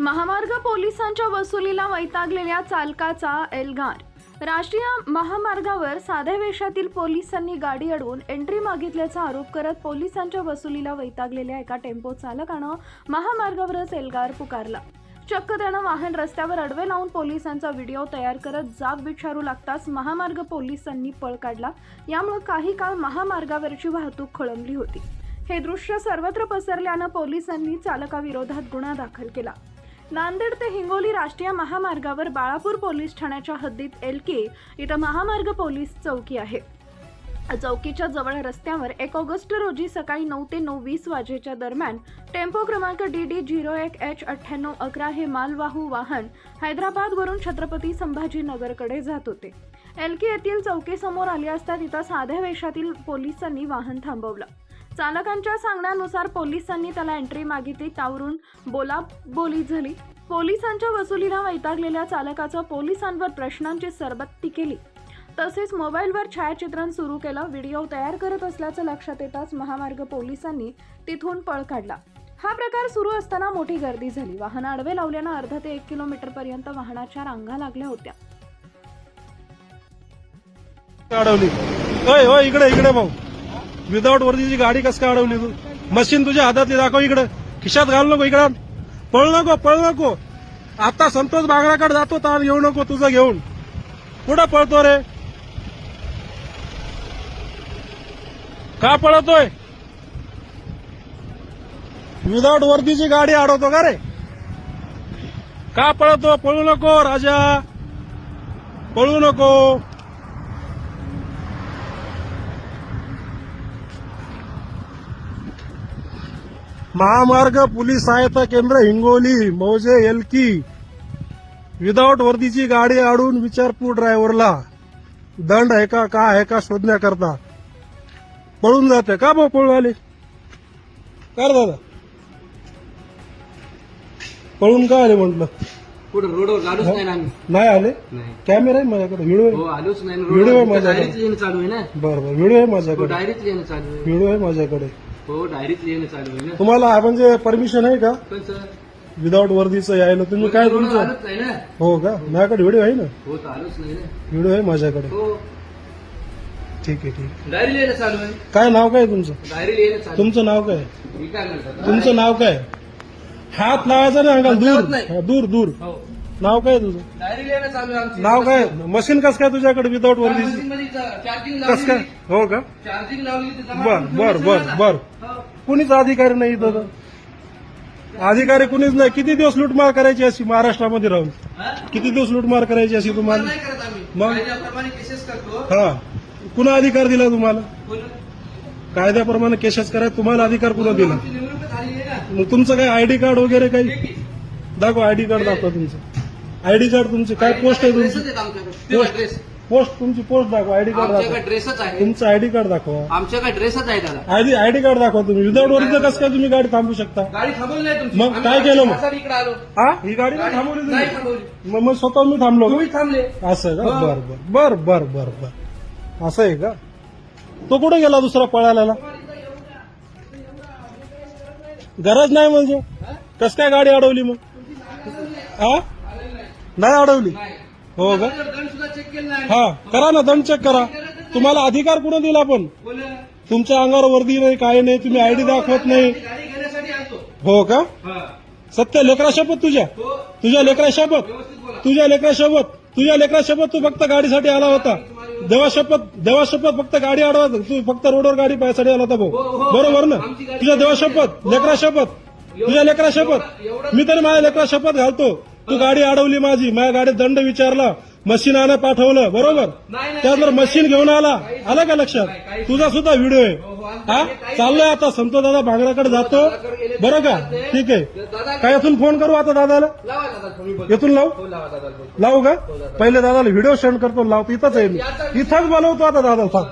महामार्ग पोलिसांच्या वसुलीला वैतागलेल्या चालकाचा एल्गार. राष्ट्रीय महामार्गावर साध्या वेशातील पोलिसांनी गाडी अडवून एंट्री मागितल्याचा आरोप करत पोलिसांच्या वसुलीला वैतागलेल्या एका टेम्पो चालकानं महामार्गावरच एल्गार पुकारला. चक्क त्यानं वाहन रस्त्यावर अडवे लावून पोलिसांचा व्हिडिओ तयार करत जाब विचारू लागताच महामार्ग पोलिसांनी पळ काढला. यामुळे काही काळ महामार्गावरची वाहतूक खोळंबली होती. हे दृश्य सर्वत्र पसरल्यानं पोलिसांनी चालकाविरोधात गुन्हा दाखल केला. नांदेड ते हिंगोली राष्ट्रीय महामार्गावर बाळापूर पोलीस ठाण्याच्या हद्दीत एलके इथं महामार्ग पोलीस चौकी आहे. चौकीच्या जवळ रस्त्यावर एक ऑगस्ट रोजी सकाळी नऊ ते नऊ वीस वाजेच्या दरम्यान टेम्पो क्रमांक डी डी झिरो एक एच अठ्ठ्याण्णव अकरा हे मालवाहू वाहन हैदराबादवरून छत्रपती संभाजीनगरकडे जात होते. एलके येथील चौकीसमोर आले असता तिथं साध्या वेशातील पोलिसांनी वाहन थांबवलं. चालकांच्या सांगण्यानुसार पोलिसांनी त्याला एंट्री मागितली. त्यावरून बोलाबोली झाली. पोलिसांच्या वसुलीला वैतागलेल्या चालकाचं पोलिसांवर प्रश्नांची सरबत्ती केली. तसेच मोबाईलवर छायाचित्रण सुरू केलं. व्हिडिओ तयार करत असल्याचं लक्षात येताच महामार्ग पोलिसांनी तिथून पळ काढला. हा प्रकार सुरू असताना मोठी गर्दी झाली. वाहन आडवे लावल्यानं अर्धा ते एक किलोमीटर पर्यंत वाहनाच्या रांगा लागल्या होत्या. अडवली इकडे इकडे भाऊ. विदाऊट वर्दीची गाडी कस काय अडवली तू? मशीन तुझ्या हातातली दाखव इकडं. खिशात घाल नको इकडं. पळ नको पळ नको. आता संतोष बागराकडे जातो ताण येऊ नको तुझं घेऊन. कुठं पळतो रे? का पळतोय? विदाऊट वर्दीची गाडी अडवतो का रे? का पळतो? पळू नको राजा. पळू नको. महामार्ग पोलीस सहायता केंद्र हिंगोली मौजे एलकी. विदाऊट वर्दीची गाडी आडून विचारपूर ड्रायव्हरला दंड आहे का का आहे का शोधण्याकरता. पळून जाते का भाऊ पळून आले कर दादा. पळून का आले म्हटलं? कुठं रोडवर आलोच नाही ना आम्ही. नाही आले? नाही. कॅमेरा आहे माझ्याकडे व्हिडिओ हो आहे आलोच नाही ना व्हिडिओ आहे रोडवर. माझ्याकडे. डायरीच चालू आहे ना. बरं बरं व्हिडिओ आहे माझ्याकडे. डायरीच चालू आहे. व्हिडिओ आहे माझ्याकडे. हो डायरीच लिहिणं चालू आहे ना. तुम्हाला म्हणजे परमिशन आहे का? पण सर विदाऊट वर्दीचं यायला तुम्ही काय तुमचं? आलोच नाही ना. हो का? माझ्याकडे व्हिडिओ आहे ना? हो तर आलोच नाही ना. व्हिडिओ आहे माझ्याकडे. हो. ठीक आहे ठीक आहे. डायरी लिहिणं चालू आहे. काय नाव काय तुमचं? डायरी लिहिणं चालू तुमचं नाव काय मी काय म्हणतात तुमचं नाव काय हात लावायचा ना अंगाल दूर. लावत नाही. हा, दूर दूर. हो. नाव काय तुझं? डायरी लिहिणं चालू आहे आमची. नाव काय? मशीन कस काय तुझ्याकडे विदाऊट मशीनमध्ये चार्जिंग कस काय? लावली हो का? चार्जिंग लावली तर जमा बर करून बर बर. बर. हो. कुणीच अधिकारी नाही इथं. तर. अधिकारी कुणीच नाही. किती दिवस लूटमार करायची अशी महाराष्ट्रामध्ये राहून? हा? किती दिवस लूटमार करायची अशी तुम्हाला? नाही करत आम्ही. मग? कायद्याप्रमाणे केसेस करतो. हा. कुणा अधिकार दिला तुम्हाला. कायद्याप्रमाणे केसेस करायला तुम्हाला अधिकार कुणा दिला? आमची निवडणूक झालेली आहे ना. मग तुमचं काय आयडी कार्ड वगैरे काही? ठीक आहे. दाखवा आयडी कार्ड दाखवा तुमचं. आयडी कार्ड तुमचे काय पोस्ट आहे ड्रेसच तुमची आमच्याकडे. ड्रेस. पोस्ट तुमची पोस्ट दाखवा आयडी कार्ड आमच्याकडे दाखवा. ड्रेसच आहे. तुमचं आयडी कार्ड दाखवा. आमच्याकडे ड्रेसच आहे दादा. आयडी आयडी कार्ड दाखवा तुम्ही. विदाऊट वरचं कसं काय तुम्ही गाडी थांबू शकता? गाडी थांबवली नाही तुमची. मग आम्ही काय केलं मग? त्यासाठी इकडे आलो. हा? ही गाडी नाही थांबवली नाही तुम्ही थांबवली. मग मग स्वतः मी थांबलो. का? तुम्ही थांबले. असं आहे का? हो. बर बर. बर बर बर बर. असं आहे का? तो कुठे गेला दुसरा पळायला? गरज नाही म्हणजे? कस काय गाडी अडवली मग? हा? नाही अडवली. हो का? हा करा ना दंड चेक करा. तुम्हाला अधिकार कुणा दिला पण तुमच्या अंगावर वर्दी नाही काय नाही तुम्ही आयडी दाखवत नाही. हो का? सत्य लेकरा शपथ तुझ्या. हो. तुझ्या लेकरा शपथ. तुझ्या लेकरा शपथ. तुझ्या लेकरा शपथ तू फक्त गाडीसाठी आला होता. देवा शपथ देवा शपथ फक्त गाडी अडवा तू फक्त रोडवर गाडी पाहायसाठी आला होता भाऊ. हो, हो. बरोबर ना? तुझ्या देवा शपथ लेकरा शपथ. तुझ्या लेकरा शपथ. मी तरी माझ्या लेकरा शपथ घालतो. तू गाडी अडवली माझी. माझ्या गाडीत दंड विचारला. मशीन आणा पाठवलं. बरोबर? त्यावर मशीन घेऊन आला. आला का लक्षात? तुझा सुद्धा व्हिडिओ आहे. हो, हो, हा? चाललोय आता. संतो दादा भांगराकडे जातो. बरं का? ठीक आहे. काय इथून फोन करू आता दादाला. इथून लावू? हो लावा का? पहिले दादाला व्हिडिओ सेंड करतो. लावतो. इथंच आहे मी. इथंच बोलवतो आता दादा. थांब.